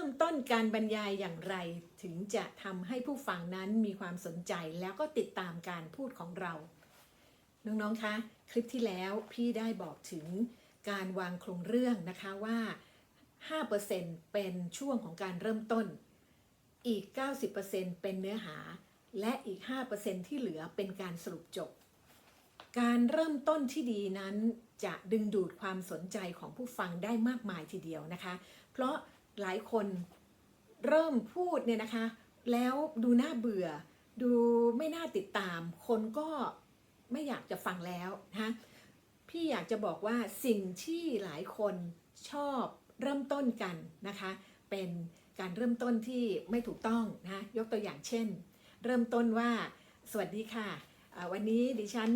ริ่มต้นการบรรยายอย่างไร ถึงจะทำให้ผู้ฟังนั้นมีความสนใจแล้วก็ติดตามการพูดของเรา น้องๆ คะ คลิปที่แล้วพี่ได้บอกถึงการวางโครงเรื่องนะคะว่า 5%เป็นช่วงของการเริ่มต้น อีก 90%เป็นเนื้อหา และอีก 5%ที่เหลือเป็นการสรุปจบ การเริ่มต้นที่ดีนั้นจะดึงดูดความสนใจของผู้ฟังได้มากมายทีเดียวนะคะ เพราะ หลายคนเริ่มพูดเนี่ยนะคะ แล้วดูน่าเบื่อ ดูไม่น่าติดตาม คนก็ไม่อยากจะฟังแล้วนะพี่อยากจะบอกว่าสิ่งที่หลายคนชอบเริ่มต้นกันนะคะ เป็นการเริ่มต้นที่ไม่ถูกต้องนะยกตัวอย่างเช่น เริ่มต้นว่าสวัสดีค่ะ วันนี้ดิฉัน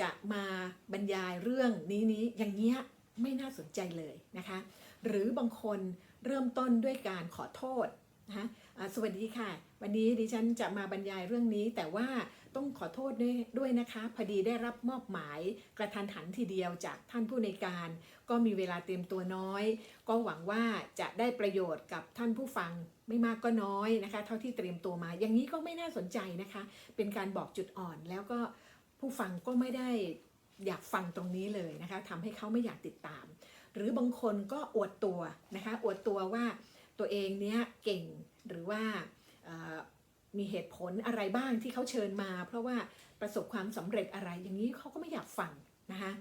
จะมาบรรยายเรื่องนี้นี้อย่างเงี้ยไม่น่าสนใจเลยนะคะ หรือบางคน เริ่มต้นด้วยการขอโทษนะคะสวัสดีค่ะ วันนี้ดิฉันจะมาบรรยายเรื่องนี้ แต่ว่าต้องขอโทษด้วยนะคะ พอดีได้รับมอบหมายกระทันหันทีเดียวจากท่านผู้ในการ ก็มีเวลาเตรียมตัวน้อย ก็หวังว่าจะได้ประโยชน์กับท่านผู้ฟังไม่มากก็น้อยนะคะ เท่าที่เตรียมตัวมา อย่างนี้ก็ไม่น่าสนใจนะคะ เป็นการบอกจุดอ่อนแล้วก็ผู้ฟังก็ไม่ได้อยากฟังตรงนี้เลยนะคะทำให้เขาไม่อยากติดตาม หรือบางคนก็อวดตัวนะคะอวดตัวว่าตัวเองเนี้ยเก่งหรือว่ามีเหตุผลอะไรบ้างที่เขาเชิญมา เพราะว่าประสบความสำเร็จอะไรอย่างนี้เขาก็ไม่อยากฟังนะคะ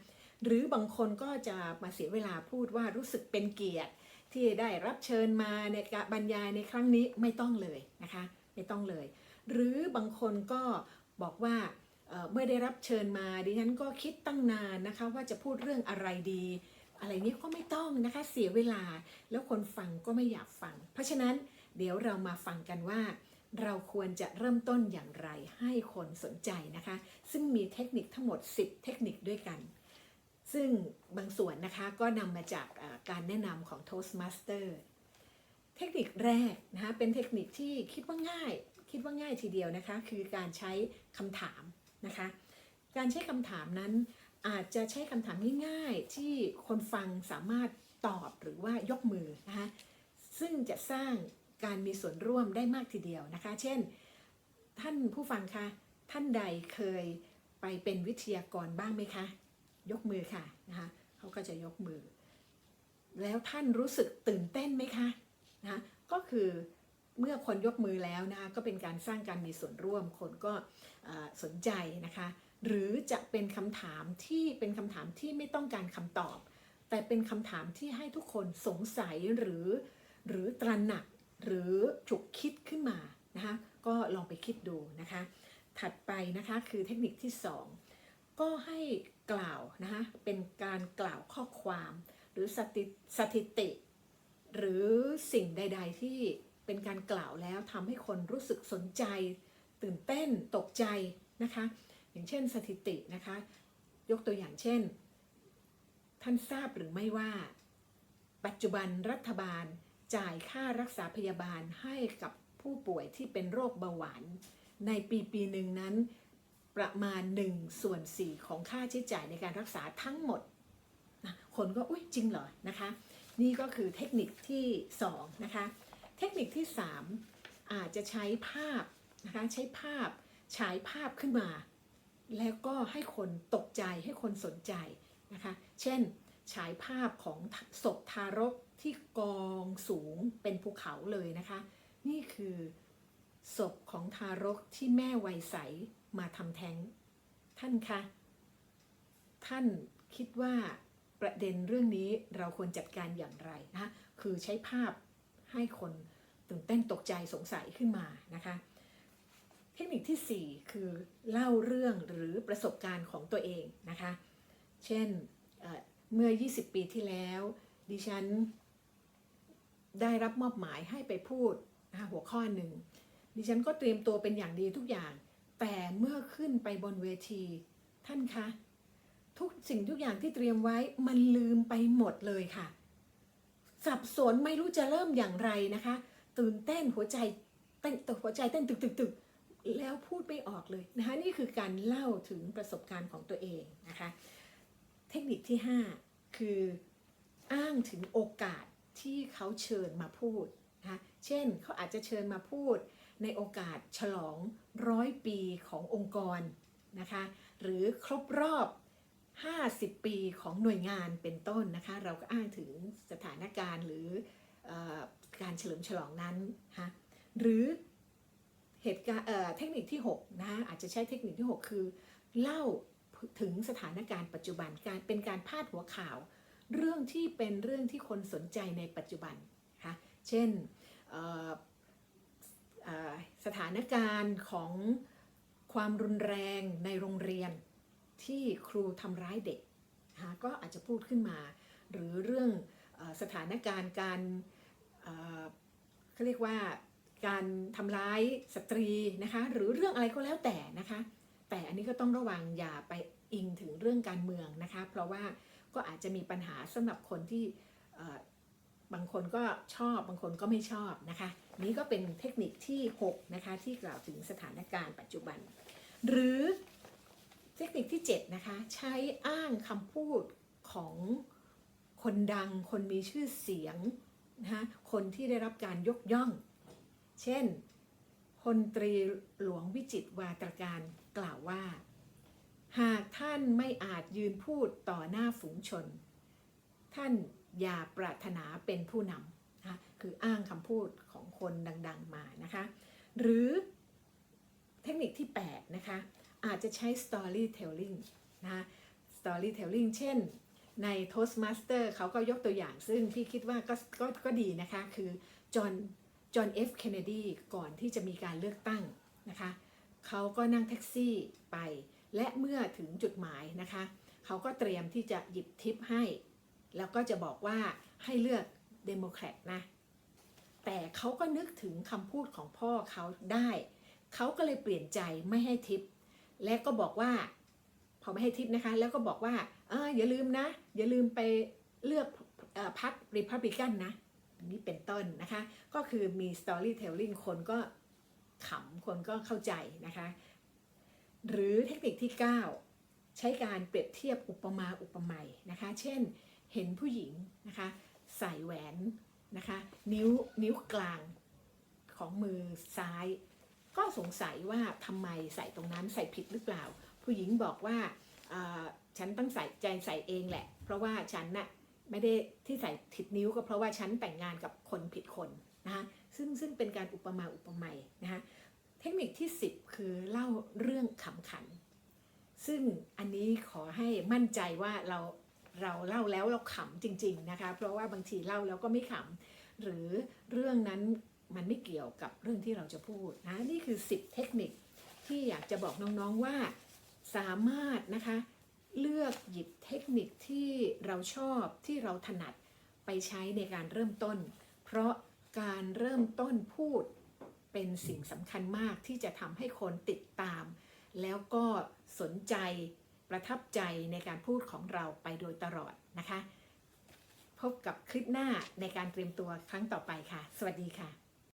หรือบางคนก็จะมาเสียเวลาพูดว่ารู้สึกเป็นเกียรติที่ได้รับเชิญมาในการบรรยายในครั้งนี้ไม่ต้องเลยนะคะไม่ต้องเลย หรือบางคนก็บอกว่าเมื่อได้รับเชิญมาดิฉันก็คิดตั้งนานนะคะว่าจะพูดเรื่องอะไรดี อะไรนี้ก็ไม่ต้องนะคะเสียเวลาแล้วคนฟังก็ไม่อยากฟัง เพราะฉะนั้นเดี๋ยวเรามาฟังกันว่า เราควรจะเริ่มต้นอย่างไรให้คนสนใจนะคะ ซึ่งมีเทคนิคทั้งหมด 10 เทคนิคด้วยกัน ซึ่งบางส่วนนะคะก็นำมาจากการแนะนำของ Toastmaster เทคนิคแรกนะคะเป็นเทคนิคที่คิดว่าง่าย คิดว่าง่ายทีเดียวนะคะ คือการใช้คำถามนะคะ การใช้คำถามนั้น อาจจะใช้คำถามง่ายๆ ที่คนฟังสามารถตอบหรือว่ายกมือนะคะซึ่งจะสร้างการมีส่วนร่วมได้มากทีเดียวนะคะ เช่น ท่านผู้ฟังคะท่านใดเคยไปเป็นวิทยากรบ้างไหมคะ ยกมือค่ะนะคะเขาก็จะยกมือ แล้วท่านรู้สึกตื่นเต้นไหมคะนะะก็คือเมื่อคนยกมือแล้วนะคะก็เป็นการสร้างการมีส่วนร่วมคนก็สนใจนะคะ หรือจะเป็นคำถามที่เป็นคำถามที่ไม่ต้องการคำตอบ แต่เป็นคำถามที่ให้ทุกคนสงสัยหรือ หรือตระหนักหรือฉุกคิดขึ้นมานะคะก็ลองไปคิดดูนะคะ ถัดไปนะคะคือเทคนิคที่ 2 ก็ให้กล่าวนะคะเป็นการกล่าวข้อความ หรือสถิสถิติ หรือสิ่งใด ๆ ที่เป็นการกล่าวแล้วทำให้คนรู้สึกสนใจ ตื่นเต้นตกใจนะคะ อย่างเช่นสถิตินะคะ ยกตัวอย่างเช่น ท่านทราบหรือไม่ว่า ปัจจุบันรัฐบาลจ่ายค่ารักษาพยาบาลให้กับผู้ป่วยที่เป็นโรคเบาหวาน ในปีปีหนึ่งนั้น ประมาณ1ส่วน4ของค่าใช้จ่ายในการรักษาทั้งหมดคนก็อุ้ยจริงเหรอนะคะ นี่ก็คือเทคนิคที่2นะคะเทคนิคที่ 3 อาจจะใช้ภาพนะคะใช้ภาพฉายภาพขึ้นมา แล้วก็ให้คนตกใจให้คนสนใจนะคะ เช่น ฉายภาพของศพทารกที่กองสูงเป็นภูเขาเลยนะคะ นี่คือศพของทารกที่แม่วัยใสมาทำแท้ง ท่านคะ ท่านคิดว่าประเด็นเรื่องนี้เราควรจัดการอย่างไรนะคะคือใช้ภาพให้คนตื่นเต้นตกใจสงสัยขึ้นมานะคะ เทคนิคทีสี่ 4 คือเล่าเรื่องหรือประสบการณ์ของตัวเองนะคะ เช่นเอ่อเมื่อ 20 ปีที่แล้ว ดิฉันได้รับมอบหมายให้ไปพูดนะะหัวข้อหนึ่ง ดิฉันก็เตรียมตัวเป็นอย่างดีทุกอย่าง แต่เมื่อขึ้นไปบนเวที ท่านคะ ทุกสิ่งทุกอย่างที่เตรียมไว้มันลืมไปหมดเลยค่ะ สับสนไม่รู้จะเริ่มอย่างไรนะคะ ตื่นเต้นหัวใจเต้นหัวใจเต้นตึกตึกตึก แล้วพูดไม่ออกเลยนะคะนี่คือการเล่าถึงประสบการณ์ของตัวเองนะคะเทคนิคที่ 5 คืออ้างถึงโอกาสที่เขาเชิญมาพูดนะคะเช่นเขาอาจจะเชิญมาพูดในโอกาสฉลองร้อยปีขององค์กรนะคะหรือครบรอบ 50 ปีของหน่วยงานเป็นต้นนะคะเราก็อ้างถึงสถานการณ์หรืออการเฉลิมฉลองนั้นนะคะหรือ เหตุการณ์เทคนิคที่6นะอาจจะใช้เทคนิคที่ 6 คือ เล่าถึงสถานการณ์ปัจจุบันการเป็นการพาดหัวข่าว เรื่องที่เป็นเรื่องที่คนสนใจในปัจจุบันคะเช่นสถานการณ์ของความรุนแรงในโรงเรียนที่ครูทำร้ายเด็กนะก็อาจจะพูดขึ้นมา หรือเรื่องสถานการณ์การเขาเรียกว่า การทำร้ายสตรีนะคะ หรือเรื่องอะไรก็แล้วแต่นะคะ แต่อันนี้ก็ต้องระวังอย่าไปอิงถึงเรื่องการเมืองนะคะ เพราะว่าก็อาจจะมีปัญหาสำหรับคนที่บางคนก็ชอบบางคนก็ไม่ชอบนะคะ นี้ก็เป็นเทคนิคที่ 6 นะคะ ที่กล่าวถึงสถานการณ์ปัจจุบัน หรือเทคนิคที่ 7 นะคะ ใช้อ้างคำพูดของคนดัง คนมีชื่อเสียงนะคะคนที่ได้รับการยกย่อง เช่นพลตรีหลวงวิจิตวาตรการกล่าวว่า หากท่านไม่อาจยืนพูดต่อหน้าฝูงชน ท่านอย่าปรารถนาเป็นผู้นำนะคืออ้างคำพูดของคนดัง ๆมานะคะ หรือเทคนิคที่ 8 นะคะ อาจจะใช้ storytelling นะคะ storytelling เช่นใน Toastmaster เขาก็ยกตัวอย่างซึ่งพี่คิดว่าก็ก็ก็ดีนะคะ คือจอห์น จอห์นเอฟเคนเนดีก่อนที่จะมีการเลือกตั้งนะคะเขาก็นั่งแท็กซี่ไป และเมื่อถึงจุดหมายนะคะเขาก็เตรียมที่จะหยิบทิปให้ แล้วก็จะบอกว่าให้เลือกเดโมแครตนะแต่เขาก็นึกถึงคำพูดของพ่อเขาได้ เขาก็เลยเปลี่ยนใจไม่ให้ทิป และก็บอกว่า พอไม่ให้ทิปนะคะ แล้วก็บอกว่าเอออย่าลืมนะ อย่าลืมไปเลือกออพรรครีพับลิกันนะ นี่เป็นต้นนะคะ ก็คือมี storytelling คนก็ขำคนก็เข้าใจนะคะ หรือเทคนิคที่ 9 ใช้การเปรียบเทียบอุปมาอุปไมยนะคะ เช่นเห็นผู้หญิงนะคะใส่แหวนนะคะนิ้วนิ้วกลางของมือซ้าย ก็สงสัยว่าทำไมใส่ตรงนั้นใส่ผิดหรือเปล่า ผู้หญิงบอกว่าฉันต้องใส่ใจใส่เองแหละ เพราะว่าฉันน่ะ ไม่ได้ที่ใส่ผิดนิ้วก็เพราะว่าฉันแต่งงานกับคนผิดคนนะคะซึ่งซึ่งเป็นการอุปมาอุปไมยนะคะเทคนิคที่ 10 คือเล่าเรื่องขำขัน ซึ่งอันนี้ขอให้มั่นใจว่าเราเราเล่าแล้วเราขำจริง ๆนะคะ เพราะว่าบางทีเล่าแล้วก็ไม่ขำหรือเรื่องนั้นมันไม่เกี่ยวกับเรื่องที่เราจะพูดนะนี่คือ 10 เทคนิคที่อยากจะบอกน้องๆว่าสามารถนะคะ เลือกหยิบเทคนิคที่เราชอบที่เราถนัดไปใช้ในการเริ่มต้น เพราะการเริ่มต้นพูดเป็นสิ่งสำคัญมากที่จะทำให้คนติดตาม แล้วก็สนใจประทับใจในการพูดของเราไปโดยตลอดนะคะ พบกับคลิปหน้าในการเตรียมตัวครั้งต่อไปค่ะ สวัสดีค่ะ